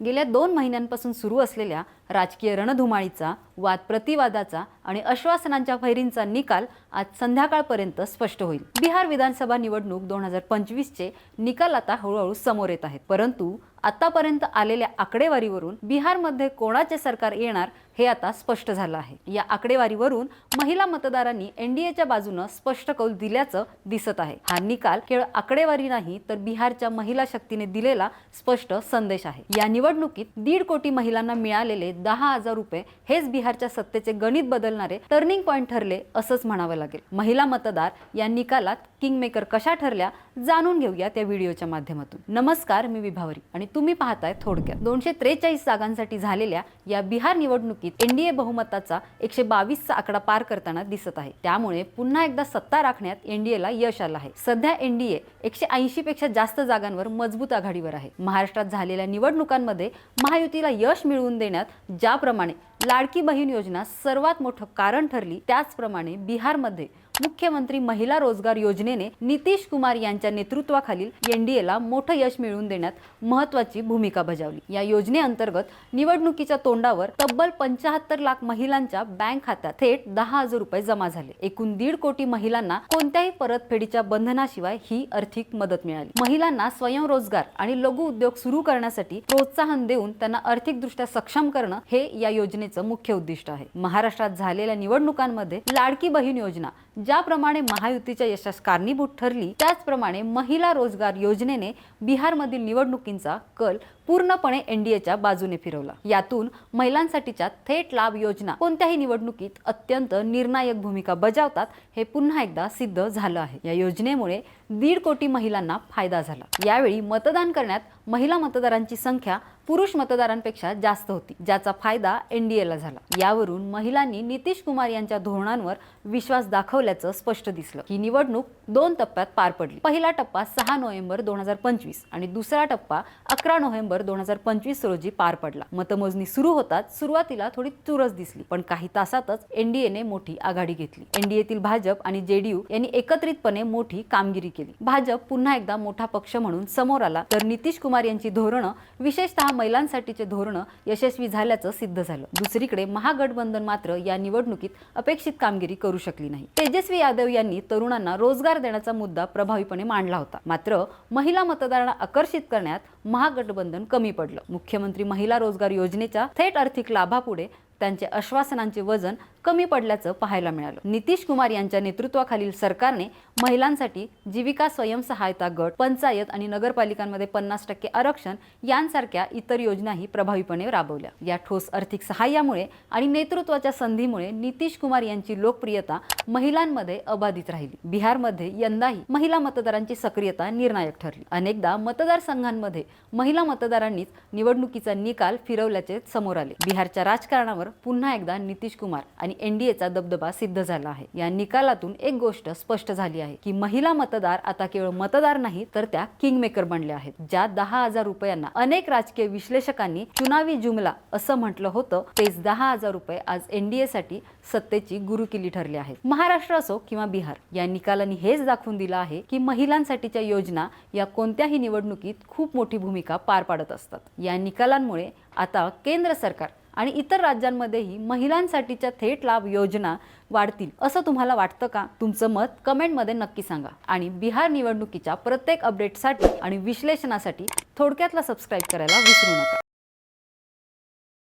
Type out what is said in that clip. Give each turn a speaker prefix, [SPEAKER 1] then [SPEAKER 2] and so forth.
[SPEAKER 1] गेल्या दोन महिन्यांपासून सुरू असलेल्या राजकीय रणधुमाळीचा वाद प्रतिवादाचा आणि आश्वासनांच्या फैरींचा निकाल आज संध्याकाळपर्यंत स्पष्ट होईल. बिहार विधानसभा निवडणूक दोन हजार पंचवीसचे निकाल आता हळूहळू समोर येत आहेत. परंतु आतापर्यंत आलेल्या आकडेवारीवरून बिहारमध्ये कोणाचे सरकार येणार हे आता स्पष्ट झालं आहे. या आकडेवारीवरून महिला मतदारांनी एनडीएच्या बाजूनं स्पष्ट कौल दिल्याचं दिसत आहे. हा निकाल केवळ आकडेवारी नाही तर बिहारच्या महिला शक्तीने दिलेला स्पष्ट संदेश आहे. या निवडणुकीत दीड कोटी महिलांना मिळालेले दहा हजार रुपये हेच बिहारच्या सत्तेचे गणित बदलणारे टर्निंग पॉईंट ठरले असंच म्हणावं लागेल. महिला मतदार या निकालात किंगमेकर कशा ठरल्या जाणून घेऊया त्या व्हिडिओच्या माध्यमातून. नमस्कार मी विभावरी आणि तुम्ही पाहताय थोडक्यात. दोनशे त्रेचाळीस जागांसाठी झालेल्या या बिहार निवडणुकीत एनडीए बहुमताचा एकशे बावीसचा आकडा पार करताना दिसत आहे. त्यामुळे पुन्हा एकदा सत्ता राखण्यात एनडीएला यश आलं आहे. सध्या एनडीए एकशे ऐंशी पेक्षा जास्त जागांवर मजबूत आघाडीवर आहे. महाराष्ट्रात झालेल्या निवडणुकांमध्ये महायुतीला यश मिळवून देण्यात ज्याप्रमाणे लाडकी बहीण योजना सर्वात मोठं कारण ठरली त्याचप्रमाणे बिहारमध्ये मुख्यमंत्री महिला रोजगार योजनेने नितीश कुमार यांच्या नेतृत्वाखालील एनडीएला मोठं यश मिळवून देण्यात महत्वाची भूमिका बजावली. या योजनेअंतर्गत निवडणुकीच्या तोंडावर तब्बल पंचाहत्तर लाख महिलांच्या बँक खात्यात थेट दहा हजार रुपये जमा झाले. एकूण दीड कोटी महिलांना कोणत्याही परतफेडीच्या बंधनाशिवाय ही आर्थिक मदत मिळाली. महिलांना स्वयंरोजगार आणि लघु उद्योग सुरू करण्यासाठी प्रोत्साहन देऊन त्यांना आर्थिकदृष्ट्या सक्षम करणं हे या योजनेचं मुख्य उद्दिष्ट आहे. महाराष्ट्रात झालेल्या निवडणुकांमध्ये लाडकी बहीण योजना ज्याप्रमाणे महायुतीच्या यशास कारणीभूत ठरली त्याचप्रमाणे महिला रोजगार योजनेने बिहारमधील निवडणुकींचा कल पूर्णपणे एनडीएच्या बाजूने फिरवला. यातून महिलांसाठीच्या थेट लाभ योजना कोणत्याही निवडणुकीत अत्यंत निर्णायक भूमिका बजावतात हे पुन्हा एकदा सिद्ध झालं आहे. या योजनेमुळे दीड कोटी महिलांना फायदा झाला. यावेळी मतदान करण्यात महिला मतदारांची संख्या पुरुष मतदारांपेक्षा जास्त होती ज्याचा फायदा एनडीएला झाला. यावरून महिलांनी नितीश कुमार यांच्या धोरणांवर विश्वास दाखवल्याचं स्पष्ट दिसलं. ही निवडणूक दोन टप्प्यात पार पडली. पहिला टप्पा सहा नोव्हेंबर दोन हजार पंचवीस आणि दुसरा टप्पा अकरा नोव्हेंबर दोन हजार पंचवीस रोजी पार पडला. मतमोजणी सुरू होताच सुरुवातीला थोडी चुरस दिसली पण काही तासातच एनडीएने मोठी आघाडी घेतली. एनडीएतील भाजप आणि जेडीयू यांनी एकत्रितपणे मोठी कामगिरी केली. भाजप पुन्हा एकदा मोठा पक्ष म्हणून समोर आला तर नितीश कुमार यांची धोरणं विशेषतः महिलांसाठीचे धोरणं यशस्वी झाल्याचं सिद्ध झालं. दुसरीकडे महागठबंधन मात्र या निवडणुकीत अपेक्षित कामगिरी करू शकली नाही. तेजस्वी यादव यांनी तरुणांना रोजगार देण्याचा मुद्दा प्रभावीपणे मांडला होता. मात्र महिला मतदारांना आकर्षित करण्यात महागठबंधन कमी पडलं. मुख्यमंत्री महिला रोजगार योजनेच्या थेट आर्थिक लाभापुढे त्यांचे आश्वासनांचे वजन कमी पडल्याचं पाहायला मिळालं. नितीश कुमार यांच्या नेतृत्वाखालील सरकारने महिलांसाठी जीविका स्वयंसहायता गट पंचायत आणि नगरपालिकांमध्ये पन्नास टक्के आरक्षण यांसारख्या इतर योजनाही प्रभावीपणे राबवल्या. या ठोस आर्थिक सहाय्यामुळे आणि नेतृत्वाच्या संधीमुळे नितीश कुमार यांची लोकप्रियता महिलांमध्ये अबाधित राहिली. बिहारमध्ये यंदाही महिला मतदारांची सक्रियता निर्णायक ठरली. अनेकदा मतदारसंघांमध्ये महिला मतदारांनीच निवडणुकीचा निकाल फिरवल्याचे समोर आले. बिहारच्या राजकारणावर पुन्हा एकदा नितीश कुमार आणि एनडीएचा दबदबा सिद्ध झाला आहे. या निकालातून एक गोष्ट स्पष्ट झाली आहे की महिला मतदार आता केवळ मतदार नाही तर त्या किंगमेकर बनल्या आहेत. ज्या दहा हजार रुपयांना अनेक राजकीय विश्लेषकांनी चुनावी जुमला असं म्हटलं होतं तेच दहा हजार रुपये आज एनडीए साठी सत्तेची गुरुकिल्ली ठरली आहेत. महाराष्ट्र असो किंवा बिहार या निकालांनी हेच दाखवून दिलं आहे की महिलांसाठीच्या योजना या कोणत्याही निवडणुकीत खूप मोठी भूमिका पार पाडत असतात. या निकालांमुळे आता केंद्र सरकार आणि इतर राज्यांमध्येही महिलांसाठीच्या थेट लाभ योजना वाढतील असं तुम्हाला वाटतं का? तुमचं मत कमेंटमध्ये नक्की सांगा. आणि बिहार निवडणुकीच्या प्रत्येक अपडेटसाठी आणि विश्लेषणासाठी थोडक्यातला सबस्क्राईब करायला विसरू नका.